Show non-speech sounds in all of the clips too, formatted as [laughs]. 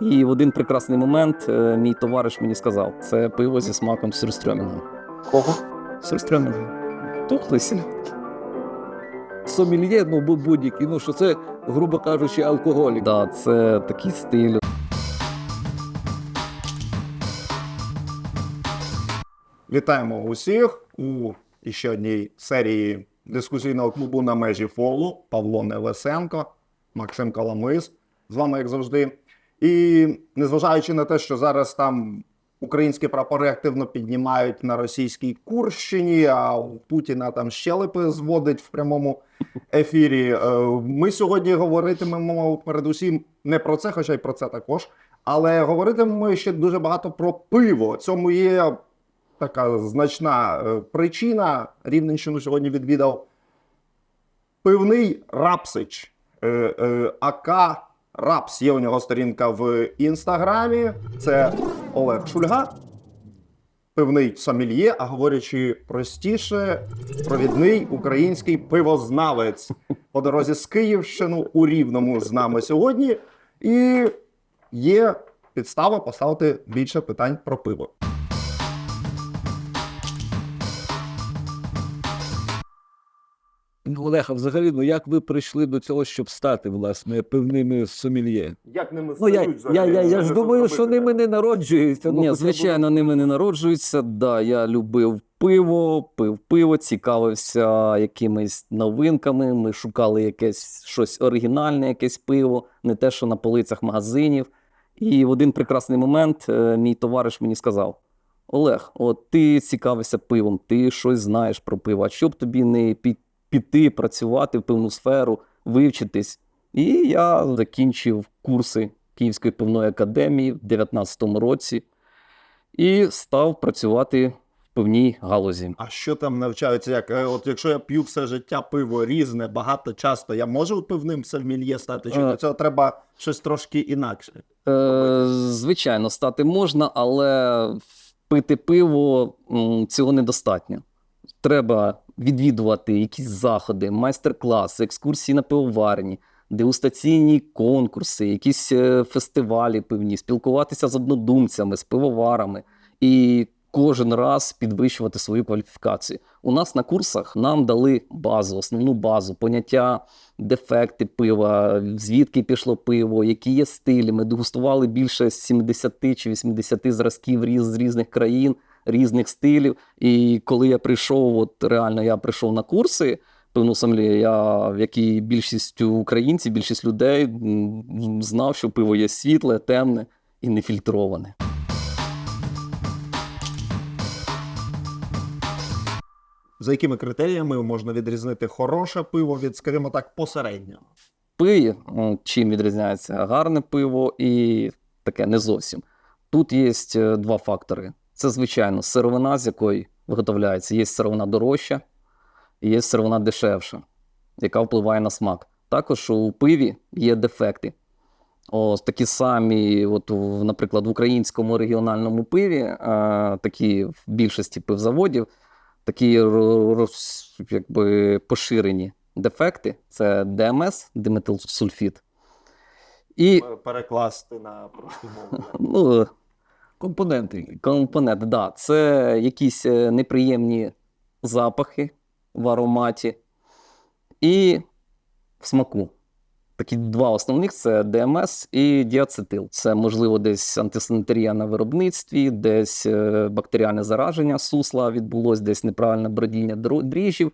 І в один прекрасний момент е, мій товариш мені сказав: це пиво зі смаком сюрстрьомінга. Кого? Сюрстрьомінга. Тухлися. сомельє, ну будь-який, ну що це, грубо кажучи, алкоголік. Да, це такий стиль. Вітаємо усіх у ще одній серії дискусійного клубу на межі фолу. Павло Невесенко, Максим Каламис. З вами, як завжди. І незважаючи на те, що зараз там українські прапори активно піднімають на російській Курщині, а у Путіна там щелепи зводить в прямому ефірі. е, Ми сьогодні говоритимемо передусім не про це, хоча й про це також. Але говоритимемо ще дуже багато про пиво. Цьому є така значна е, причина. Рівненщину сьогодні відвідав пивний Рапсич. Е, АК Рапс. Є у нього сторінка в інстаграмі. Це Олег Шульга. Пивний сомельє, а говорячи простіше, провідний український пивознавець по дорозі з Київщину у Рівному з нами сьогодні. І є підстава поставити більше питань про пиво. Ну, Олег, взагалі, ну як ви прийшли до цього, щоб стати, власне, пивними сомельє? Як ними Ну, я, я, я, я ж думаю, що ними не народжуються. Ну, Ні, звичайно, ними не народжуються. Да, я любив пиво, пив пиво, цікавився якимись новинками. Ми шукали якесь щось оригінальне, якесь пиво, не те, що на полицях магазинів. І в один прекрасний момент е, мій товариш мені сказав: Олег, от ти цікавишся пивом, ти щось знаєш про пиво. А що б тобі не пі- піти працювати в пивну сферу, вивчитись? І я закінчив курси Київської пивної академії в 2019 році і став працювати в пивній галузі. А що там навчаються? Як е, от якщо я п'ю все життя пиво різне, багато часто, я можу пивним сомельє стати? Чи Е. для цього треба щось трошки інакше? Е, звичайно, стати можна, але пити пиво цього недостатньо. Треба відвідувати якісь заходи, майстер-класи, екскурсії на пивоварні, дегустаційні конкурси, якісь е, фестивалі пивні, спілкуватися з однодумцями, з пивоварами і кожен раз підвищувати свою кваліфікацію. У нас на курсах нам дали базу, основну базу, поняття дефекти пива, звідки пішло пиво, які є стилі. Ми дегустували більше 70 чи 80 зразків з різних країн, різних стилів. І коли я прийшов, от реально я прийшов на курси. Певну сомлі, я, в якій більшість українців, більшість людей знав, що пиво є світле, темне і нефільтроване. За якими критеріями можна відрізнити хороше пиво від, скажімо так, посереднього? м, чим відрізняється гарне пиво і таке не зовсім. Тут є е, два фактори. Це, звичайно, сировина, з якої виготовляється. Є сировина дорожча і є сировина дешевша, яка впливає на смак. Також у пиві є дефекти. Ось такі самі, от, наприклад, в українському регіональному пиві, е, такі в більшості пивзаводів, такі роз- якби, поширені дефекти це ДМС, диметилсульфід. І Перекласти на просту мову. ну, Компоненти. компонент, да, це якісь е, неприємні запахи в ароматі і в смаку. Такі два основних це ДМС і діацетил. Це, можливо, десь антисанітарія на виробництві, десь е, бактеріальне зараження сусла відбулось, десь неправильне бродіння дріжджів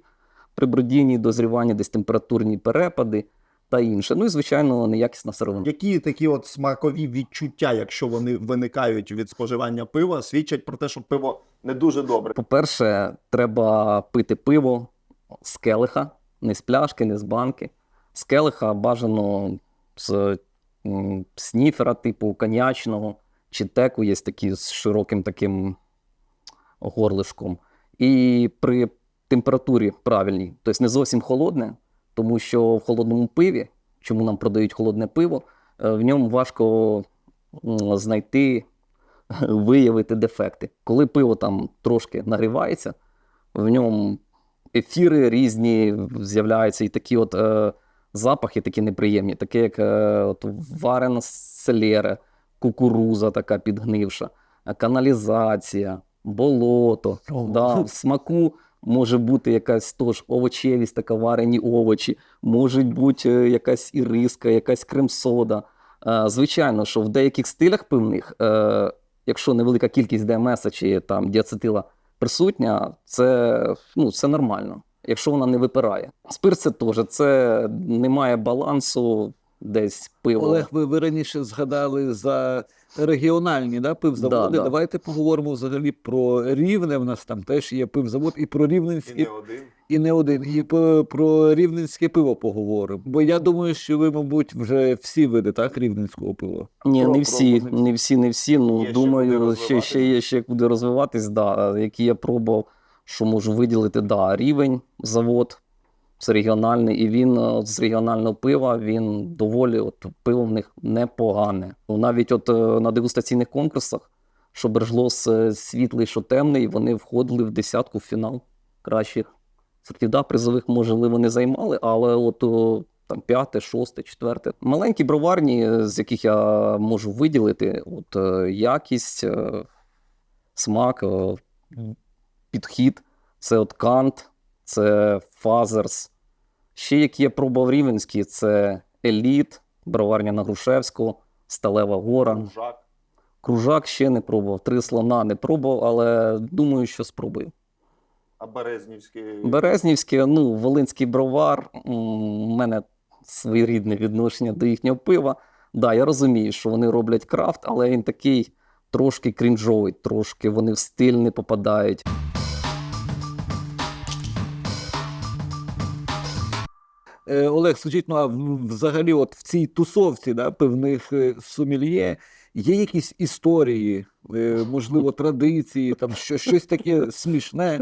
при бродінні, дозріванні, десь температурні перепади та інше. Ну і, звичайно, неякісна сировина. Які такі от смакові відчуття, якщо вони виникають від споживання пива, свідчать про те, що пиво не дуже добре. По-перше, треба пити пиво з келиха, не з пляшки, не з банки. З келиха бажано з сніфера, типу коньячного, чи теку є такі з широким таким горлишком. І при температурі правильній, тобто не зовсім холодне, тому що в холодному пиві, чому нам продають холодне пиво, е, в ньому важко знайти [laughs] виявити дефекти. Коли пиво там трошки нагрівається, в ньому ефіри різні з'являються, і такі от е, запахи такі неприємні, такі як е, от варена селера, кукуруза така підгнивша, каналізація, болото. Да, в смаку може бути якась тож овочевість, така варені овочі, може бути е, якась іриска, якась крем-сода. Е, Звичайно, що в деяких стилях пивних, е, якщо невелика кількість ДМС чи там діацетила присутня, це, ну, це нормально, якщо вона не випирає. Спирт це теж, це немає балансу десь пиво. Олег, ви, ви раніше згадали за регіональні да, пивзаводи. Да, да. Давайте поговоримо взагалі про рівне. В нас там теж є пивзавод, і про рівненський, один. і не один, і про, про рівненське пиво поговоримо. Бо я думаю, що ви, мабуть, вже всі види так, рівненського пива. Ні, Про- не всі, всі. не всі, не всі. Ну, Є думаю, ще, ще розвиватись. є ще куди розвиватись, да. Які я пробував, що можу виділити, да, рівень, завод, це регіональний, і він е, з регіонального пива, він доволі, от пиво в них непогане. Ну, навіть от е, на дегустаційних конкурсах, що Бержлос е, світлий, що темний, вони входили в десятку в фінал кращих сортів. Да, призових, можливо, не займали, але от там п'яте, шосте, четверте. Маленькі броварні, з яких я можу виділити, от якість, смак, підхід, це от Кант, це Фазерс. Ще які я пробував рівенські, це Еліт, броварня на Грушевську, Сталева Гора. Жак. Кружак ще не пробував, три слона не пробував, але думаю, що спробую. А Березнівський. Березнівське, ну, Волинський бровар. У мене своєрідне відношення до їхнього пива. Да, я розумію, що вони роблять крафт, але він такий трошки крінжовий, трошки вони в стиль не попадають. Олег, скажіть, ну а взагалі, от в цій тусовці да, певних е, сомельє є якісь історії, е, можливо, традиції, там що, щось таке смішне.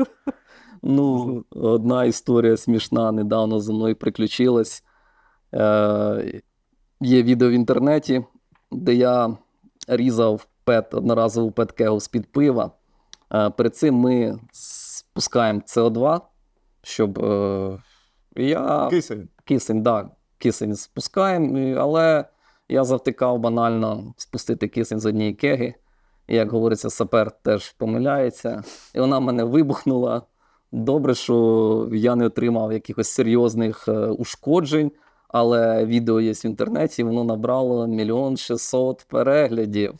Ну, одна історія смішна недавно зі мною приключилась. Е, є відео в інтернеті, де я різав пет, одноразову петкегу з-під пива. Е, перед цим ми спускаємо СО2, щоб е, я Кисень. кисень, да, кисень спускаємо, але я завтикав банально спустити кисень з однієї кеги. І, як говориться, сапер теж помиляється. І вона в мене вибухнула. Добре, що я не отримав якихось серйозних е, ушкоджень, але відео є в інтернеті, воно набрало мільйон шістсот переглядів.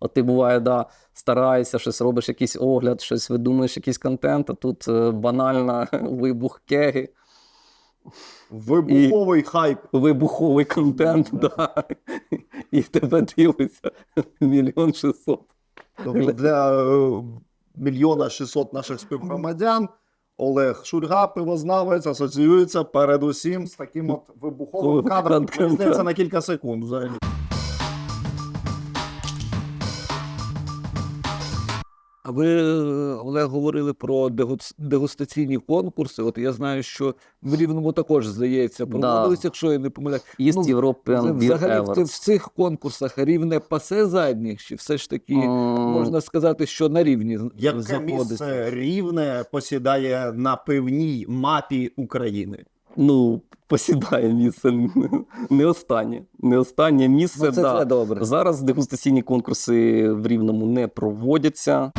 От ти буває, да, стараєшся, щось робиш, якийсь огляд, щось видумуєш, якийсь контент, а тут е, банально [laughs] вибух кеги. Вибуховий хайп. вибуховий контент, да. і в тебе дивиться мільйон шістсот. Тобто для е, мільйона 600 наших співгромадян Олег Шульга, пивознавець, асоціюється передусім з таким от вибуховим кадром. Це здається, на кілька секунд взагалі. А ви, Олег, говорили про дегустаційні конкурси. От я знаю, що в Рівному також, здається, проводились, якщо я не помиляю. East Ну, Взагалі в, в цих конкурсах рівне пасе задніх, чи все ж таки М, можна сказати, що на рівні Яке заходить? місце рівне посідає на пивній мапі України? Ну, посідає місце. Не останнє. Не останнє місце. Ну, це да. добре. Зараз дегустаційні конкурси в Рівному не проводяться.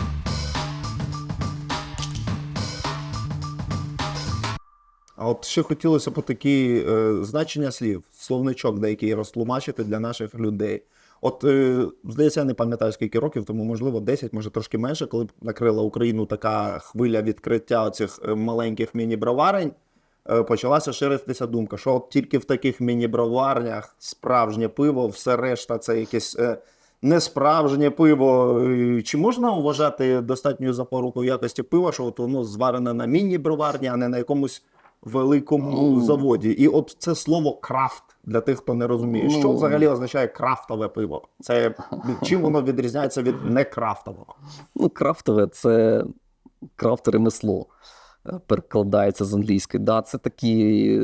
А от ще хотілося б такі е, значення слів, словничок деякий розтлумачити для наших людей. От, е, здається, я не пам'ятаю скільки років, тому можливо 10, може трошки менше, коли накрила Україну така хвиля відкриття цих маленьких міні-броварень, е, почалася ширитися думка, що от тільки в таких міні-броварнях справжнє пиво, все решта це якесь е, несправжнє пиво. Е, Чи можна вважати достатньою запорукою якості пива, що от воно зварене на міні-броварні, а не на якомусь великому Ну. заводі? І от це слово крафт для тих, хто не розуміє. Що Ну. взагалі означає крафтове пиво? Це чим воно відрізняється від некрафтового? Ну, крафтове це крафт ремесло. е, Перекладається з англійської. Да, це такі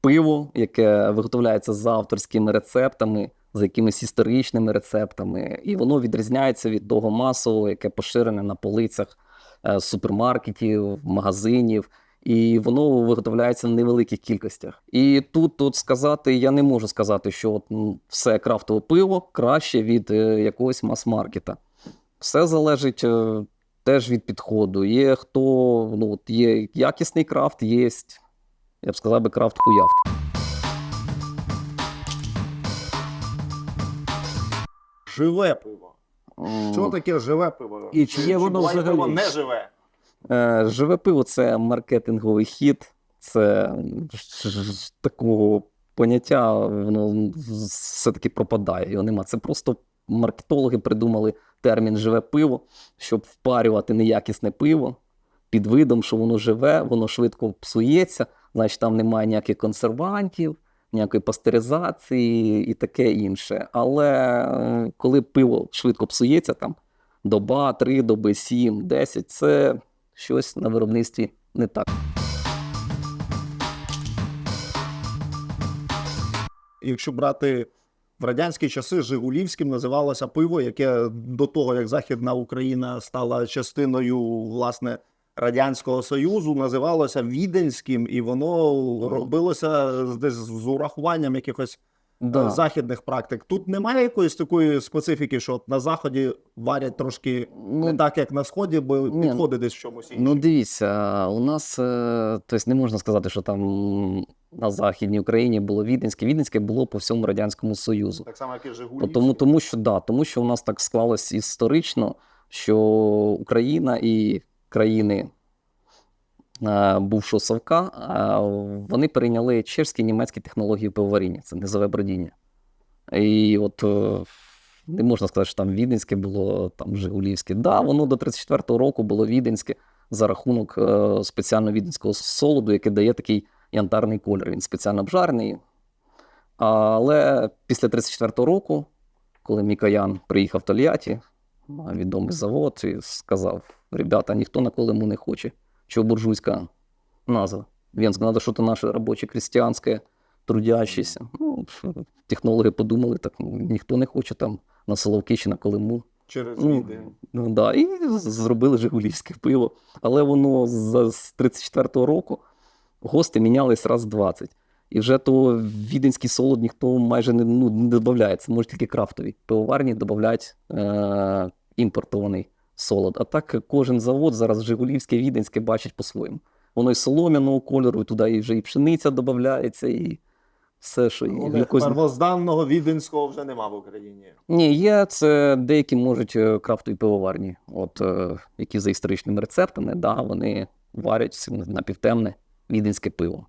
пиво, яке виготовляється за авторськими рецептами, за якимись історичними рецептами, і воно відрізняється від того масового, яке поширене на полицях е, супермаркетів, магазинів. І воно виготовляється в невеликих кількостях. І тут, тут сказати, я не можу сказати, що от, все крафтове пиво краще від е, якогось мас-маркета. Все залежить е, теж від підходу. Є хто, ну, от є якісний крафт, є, я б сказав би, крафт хуявт. Живе пиво. Що таке живе пиво? І чи є воно взагалі? пиво не живе? Е, Живе пиво це маркетинговий хід, це такого поняття, воно все-таки пропадає. Його нема. Це просто маркетологи придумали термін живе пиво, щоб впарювати неякісне пиво під видом, що воно живе, воно швидко псується, значить там немає ніяких консервантів, ніякої пастеризації і таке інше. Але е, коли пиво швидко псується, там доба, три доби, сім, десять, це щось на виробництві не так. Якщо брати в радянські часи, Жигулівським називалося пиво, яке до того, як Західна Україна стала частиною власне Радянського Союзу, називалося Віденським, і воно робилося десь з урахуванням якихось Да. західних практик. Тут немає якоїсь такої специфіки, що от на заході варять трошки не Ну, так, як на сході, бо ні. підходить десь в чомусь іншому. Ну, дивіться, у нас, е, тобто не можна сказати, що там на Західній Україні було Віденське. Віденське було по всьому Радянському Союзу. Так само, як і Жигулівське. Тому, тому, що, да, тому що у нас так склалось історично, що Україна і країни е, бувшого Совка, е, вони перейняли чешські і німецькі технології пивоваріння, це низове бродіння. І от е, не можна сказати, що там Віденське було, там Жигулівське. Да, воно до 34-го року було Віденське за рахунок е, спеціально віденського солоду, який дає такий янтарний колір. Він спеціально обжарений. Але після 34-го року, коли Мікоян приїхав в Тольятті, відомий завод, і сказав: ребята, ніхто на Колиму не хоче. Чого буржуйська назва? Він надо що-то наше робоче крестьянське, трудящееся. Ну, технологи подумали, так ніхто не хоче там на Соловки чи на Колиму. через Ну. Ну, да, і зробили Жигулівське пиво. Але воно з, з 34-го року гости мінялись раз 20. І вже то віденський солод ніхто майже не, ну, не додає. Це може тільки крафтові. Пивоварні додають е, імпортований солод. А так кожен завод зараз Жигулівське, Віденське бачить по-своєму. Воно і солом'яного кольору, і туди і вже і пшениця додається, і все, що є. Олег, Глюкозні- Первозданного віденського вже нема в Україні. ні, є це деякі можуть е, крафтові пивоварні, от е, які за історичними рецептами, да, вони варять напівтемне віденське пиво.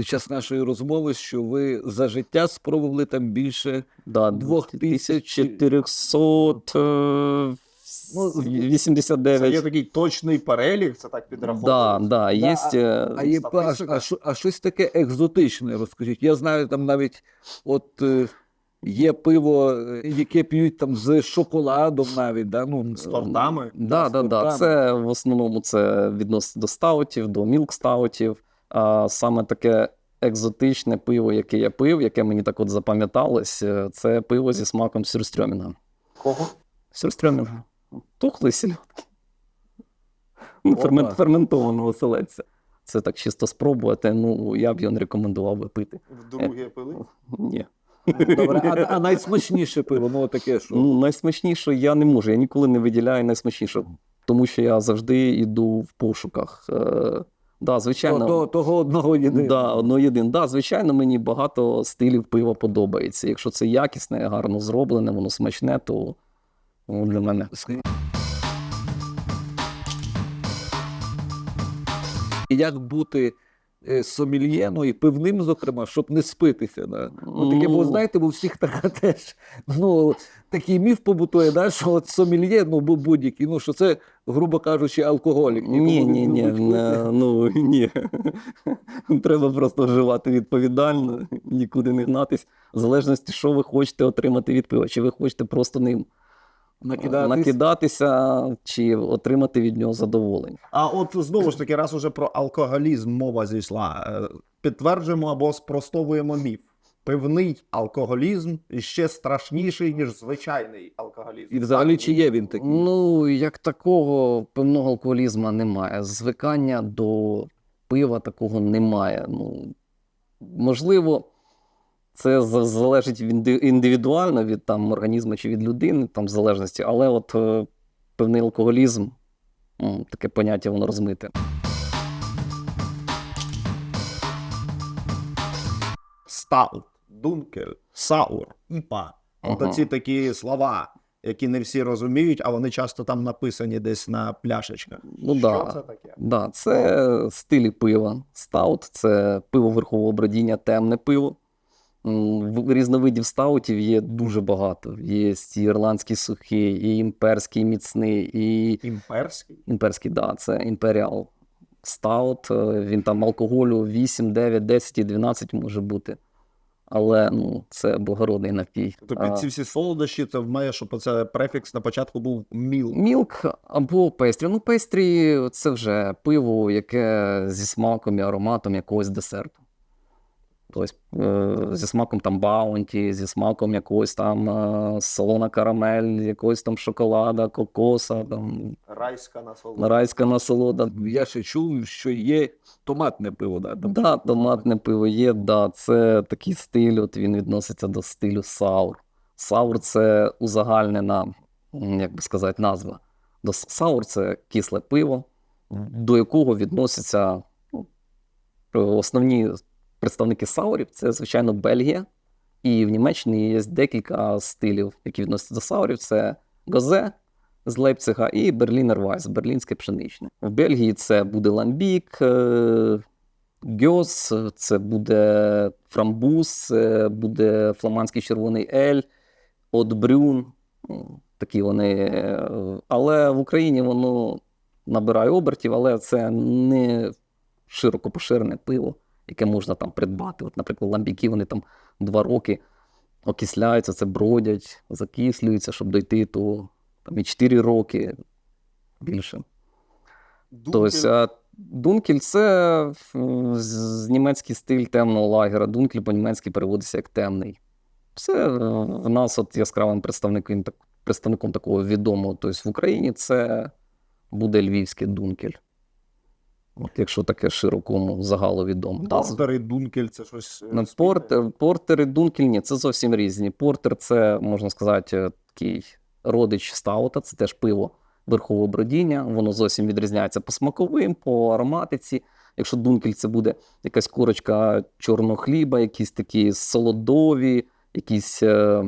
Під час нашої розмови, що ви за життя спробували там більше. Да, Двох тисяч- 2489. Це є такий точний перелік, це так Да, підраховується. да, є, е, А є а, а, а щось таке екзотичне, розкажіть. Я знаю, там навіть от е, є пиво, е, яке п'ють там з шоколадом навіть. Да? Ну, З тортами. Да, з да, да. Це в основному це відноситься до стаутів, до мілк-стаутів. А саме таке екзотичне пиво, яке я пив, яке мені так от запам'яталось, е, це пиво зі смаком сюрстрьомінга. Кого? Сюрстрьомінга. Тухлий сільотки. Ну, фермент, ферментованого селедця. Це так чисто спробувати. Ну, я б його не рекомендував би пити. Вдруге пили? Ні. Добре, а, а найсмачніше пиво, ну таке, що. Ну, найсмачніше я не можу. Я ніколи не виділяю найсмачніше, тому що я завжди йду в пошуках. Е, да, звичайно, То- то- того одного єдиного. да, одно єдин. Да, звичайно, мені багато стилів пива подобається. Якщо це якісне, гарно зроблене, воно смачне, то воно для мене. Як бути е, сомельє, ну і пивним, зокрема, щоб не спитися. Да? Ну, таке, бо Ну. знаєте, бо у всіх така [laughs] теж ну, такий міф побутує, да, що от сомельє, ну будь-який, ну що це, грубо кажучи, алкоголік. Ні, ні, ні, ну ні. [laughs] Треба просто вживати відповідально, нікуди не гнатись. В залежності, що ви хочете отримати від пива. Чи ви хочете просто ним накидатись. накидатися, чи отримати від нього задоволення. А от знову ж таки, раз уже про алкоголізм мова зійшла. е, Підтверджуємо або спростовуємо міф. пивний алкоголізм ще страшніший, ніж звичайний алкоголізм. І взагалі, чи є він такий? Ну, як такого певного алкоголізму немає. Звикання до пива такого немає. Ну, можливо, це залежить від індивідуально від там, організму чи від людини, там, в залежності, але от е, певний алкоголізм, таке поняття воно розмите. Стаут, дункель, саур, іпа. От Ага. ці такі слова, які не всі розуміють, а вони часто там написані десь на пляшечках. Ну Що да. це таке? Да, це стилі пива. Стаут це пиво верхового бродіння, темне пиво. Різновидів стаутів є дуже багато. Є і ірландський сухий, і імперський міцний, і Імперський. імперський, да, це імперіал стаут. Е, Він там алкоголю 8, 9, 10 і 12 може бути. Але ну, це благородний напій. Тобто А, ці всі солодощі, це в мене, щоб це префікс на початку був міл. Мілк або пейстрі. Ну, пейстрі це вже пиво, яке зі смаком і ароматом якогось десерту. Тобто зі смаком там баунті, зі смаком якогось там е, солона карамель, якогось там шоколада, кокоса, там Райська насолода. райська насолода. Я ще чув, що є томатне пиво. Да? Там Да, томатне пиво є, да, це такий стиль, от він відноситься до стилю саур. Саур це узагальнена, як би сказати, назва. До саур це кисле пиво, до якого відносяться ну, основні представники саурів це, звичайно, Бельгія. І в Німеччині є декілька стилів, які відносяться до саурів. Це Гозе з Лейпцига і Берлінер Вайс, берлінське пшеничне. В Бельгії це буде ламбік, е, Гьос, це буде фрамбуз, це буде фламандський червоний ель, Отбрюн. Ну, Такі вони. е, Але в Україні воно набирає обертів, але це не широко поширене пиво, яке можна там придбати. От, наприклад, ламбіки вони там два роки окисляються, це бродять, закислюються, щоб дойти, то там і 4 роки більше. Тобто, Дункель це з- німецький стиль темного лагера. Дункель по-німецьки переводиться як темний. Це е, в нас от яскравим представником, представником такого відомого. Тобто в Україні це буде львівський Дункель. От якщо таке широкому загалу відомо. Да, Портер і дункель це щось. е, Ну. Портер, портер і Дункель ні, це зовсім різні. Портер це, можна сказати, е, такий родич стаута, це теж пиво верхового бродіння. Воно зовсім відрізняється по смаковим, по ароматиці. Якщо Дункель це буде якась курочка чорного хліба, якісь такі солодові, якісь, е,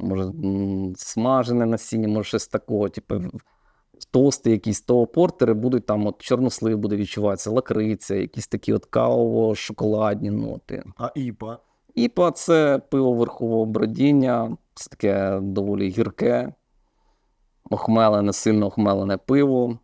може, смажене насіння, може щось такого, типу. Тости якісь, то портери будуть там, от чорнослив буде відчуватися, лакриця, якісь такі от каво-шоколадні ноти. А іпа. Іпа це пиво верхового бродіння, це таке доволі гірке, охмелене, сильно охмелене пиво.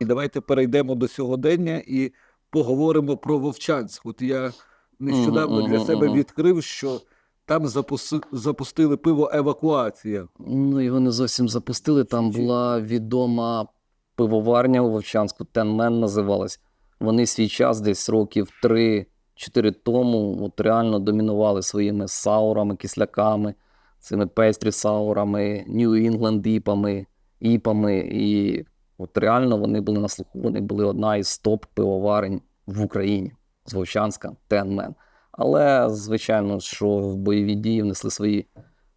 І давайте перейдемо до сьогодення і поговоримо про Вовчанськ. От я нещодавно для себе відкрив, що там запуси- запустили пиво евакуація. Ну, його не зовсім запустили. Там була відома пивоварня у Вовчанську, Тенмен називалась. Вони свій час, десь років 3-4 тому, от реально домінували своїми саурами, кисляками, цими пестрі саурами, England іпами, іпами. І от реально вони були на слуху. Вони були одна із топ пивоварень в Україні з Вовчанська, Тенмен. Але, звичайно, що в бойові дії внесли свої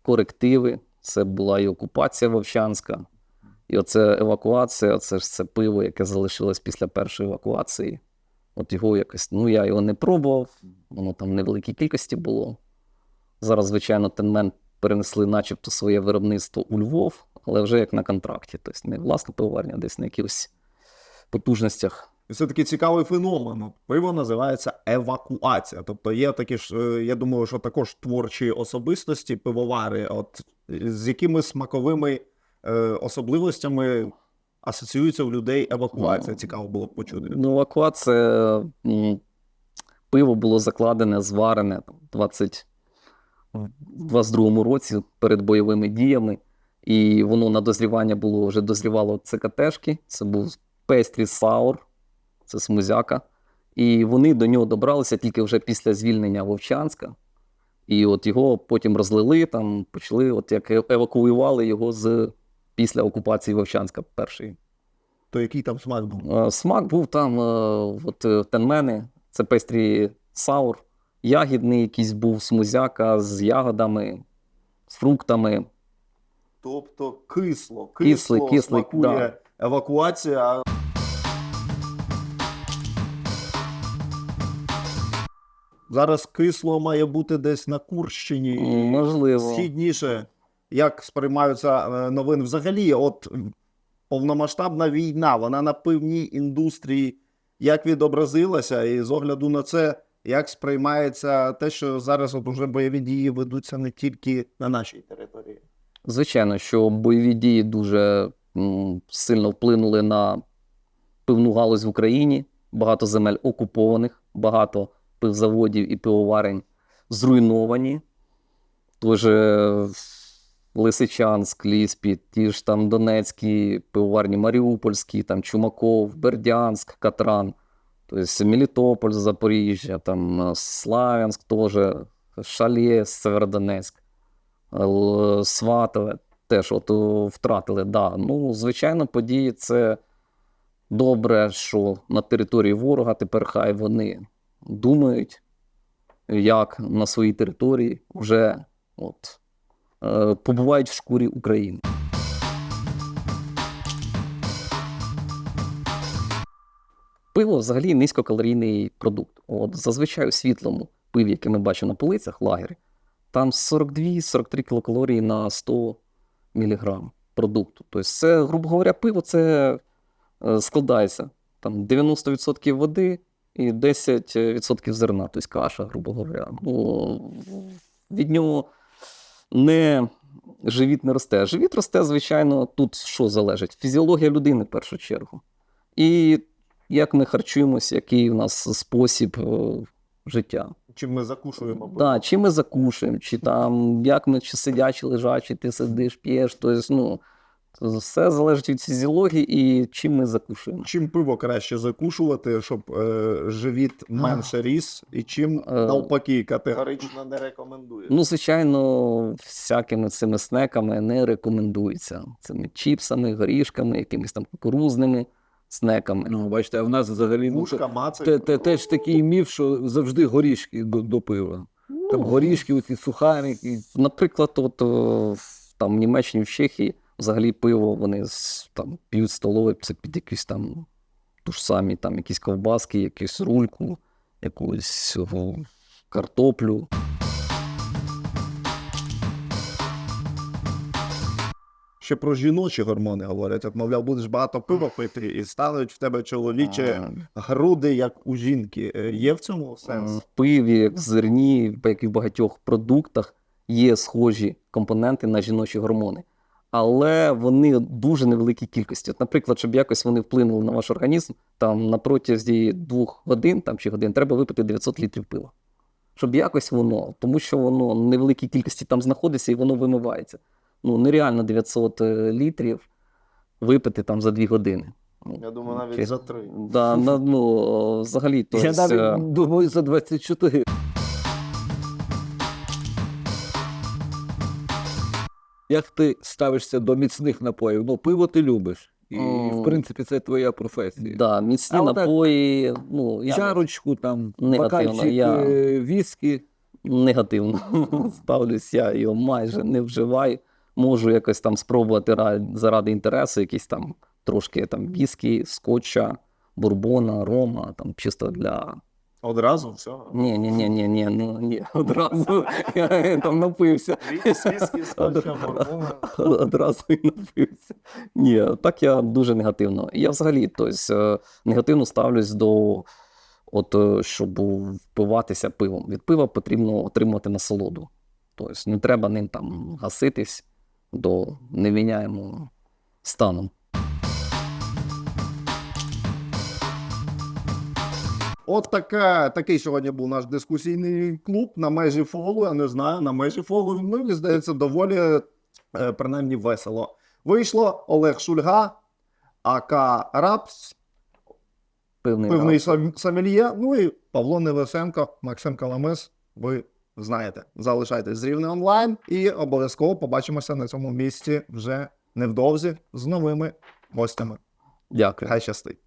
корективи. Це була і окупація Вовчанська, і оце евакуація, це ж це пиво, яке залишилось після першої евакуації. От його якось, ну я його не пробував, воно там в невеликій кількості було. Зараз, звичайно, Тенмен перенесли начебто своє виробництво у Львов, але вже як на контракті. Тобто не власна пивоварня, десь на якихось потужностях. І це такий цікавий феномен. Пиво називається евакуація. Тобто є такі ж, е, я думаю, що також творчі особистості пивовари, от з якими смаковими е, особливостями асоціюється у людей евакуація. Ну, Цікаво було б почути. Ну, евакуація, пиво було закладене, зварене там, 20, в 22-му році перед бойовими діями. І воно на дозрівання було вже дозрівало ЦКТшки. Це був пестрі саур, це смузяка. І вони до нього добралися тільки вже після звільнення Вовчанська. І от його потім розлили, там почали, от як е- евакуювали його з після окупації Вовчанська першої. То який там смак був? Е, Смак був там, е, от тенмени, це пестрі саур, ягідний якийсь був смузяка з ягодами, з фруктами. Тобто кисло, Кислий, кислий, смакує да. евакуація. Зараз кисло має бути десь на Курщині. Можливо. Східніше. Як сприймаються е, новини взагалі? От повномасштабна війна, вона на певній індустрії як відобразилася, і з огляду на це, як сприймається те, що зараз от уже бойові дії ведуться не тільки на нашій території. Звичайно, що бойові дії дуже сильно вплинули на пивну галузь в Україні. Багато земель окупованих, багато пивзаводів і пивоварень зруйновані. Тож е, Лисичанськ, Ліспіт, ті ж там Донецькі пивоварні, Маріупольські, там Чумаков, Бердянськ, Катран, тобто Мелітополь, Запоріжжя, там е, Славянськ теж, Шалє, Северодонецьк. Сватове теж от втратили. Да. Ну, звичайно, події це добре, що на території ворога тепер хай вони думають, як на своїй території вже от, е, побувають в шкурі України. Пиво взагалі низькокалорійний продукт. От зазвичай у світлому пиві, яке ми бачимо на полицях, лагері, там 42-43 кілокалорії на 100 мг продукту. Тобто, це, грубо говоря, пиво це е, складається там 90% води і 10% зерна, тобто каша, грубо говоря. Ну, від нього не живіт не росте. Живіт росте, звичайно, тут що залежить? Фізіологія людини в першу чергу. І як ми харчуємося, який у нас спосіб е, життя. Чим ми закушуємо? Да, чи ми закушуємо, чи там як ми чи сидячи, лежачи, ти сидиш, п'єш. Тобто, ну, все залежить від фізіології і чим ми закушуємо. Чим пиво краще закушувати, щоб е, живіт менше ріс, і чим Е. навпаки категорично не рекомендує. Ну, звичайно, всякими цими снеками не рекомендується. Цими чіпсами, горішками, якимись там кукурузними снеками. Ну, бачите, а в нас взагалі ну, Вушка, мацик. те, те, теж такий міф, що завжди горішки до, до пива. Там Ну, горішки, оці сухарики. Наприклад, от, о, там, в Німеччині, в Чехії взагалі пиво вони там, п'ють столове, це під якісь там ту ж самі там, якісь ковбаски, якусь рульку, якусь о, картоплю. Ще про жіночі гормони говорять. От, мовляв, будеш багато пива пити і стануть в тебе чоловічі А, груди, як у жінки. Е, Є в цьому сенс? В пиві, в зерні, як і в багатьох продуктах є схожі компоненти на жіночі гормони. Але вони дуже невеликій кількості. От, наприклад, щоб якось вони вплинули на ваш організм, там на протязі двох годин там, чи годин треба випити 900 літрів пива. Щоб якось воно, тому що воно в невеликій кількості там знаходиться і воно вимивається. Ну, нереально 900 літрів випити там за дві години. Ну, Я думаю, навіть чи- за три. Да, на, ну, взагалі, то Я есть, е, навіть думаю за 24. Як ти ставишся до міцних напоїв? Ну, пиво ти любиш. І, в принципі, це твоя професія. Да, міцні А отак напої, ну, я Чарочку, там, бокальчик я- віскі. негативно [laughs] ставлюсь, я його майже не вживаю. Можу якось там спробувати заради інтересу, якісь там трошки там віскі, скотча, бурбона, рома, там чисто для. Одразу все. Ні, ні, ні, ні, ні, ну ні, одразу я там напився. Одразу і напився. Ні, так я дуже негативно. Я взагалі тобто, негативно ставлюсь до, от, е, щоб впиватися пивом. Від пива потрібно отримувати насолоду. Тобто не треба ним там гаситись до невіняємого стану. От така, такий сьогодні був наш дискусійний клуб на межі фолу. Я не знаю, на межі фолу. Ну, мені здається, доволі е, принаймні весело. Вийшло Олег Шульга, АК Рапс. Пивний, пивний сом- Ну і Павло Невесенко, Максим Каламис. Ви знаєте. Залишайтесь з рівне онлайн і обов'язково побачимося на цьому місці вже невдовзі з новими гостями. Дякую. Хай щастить.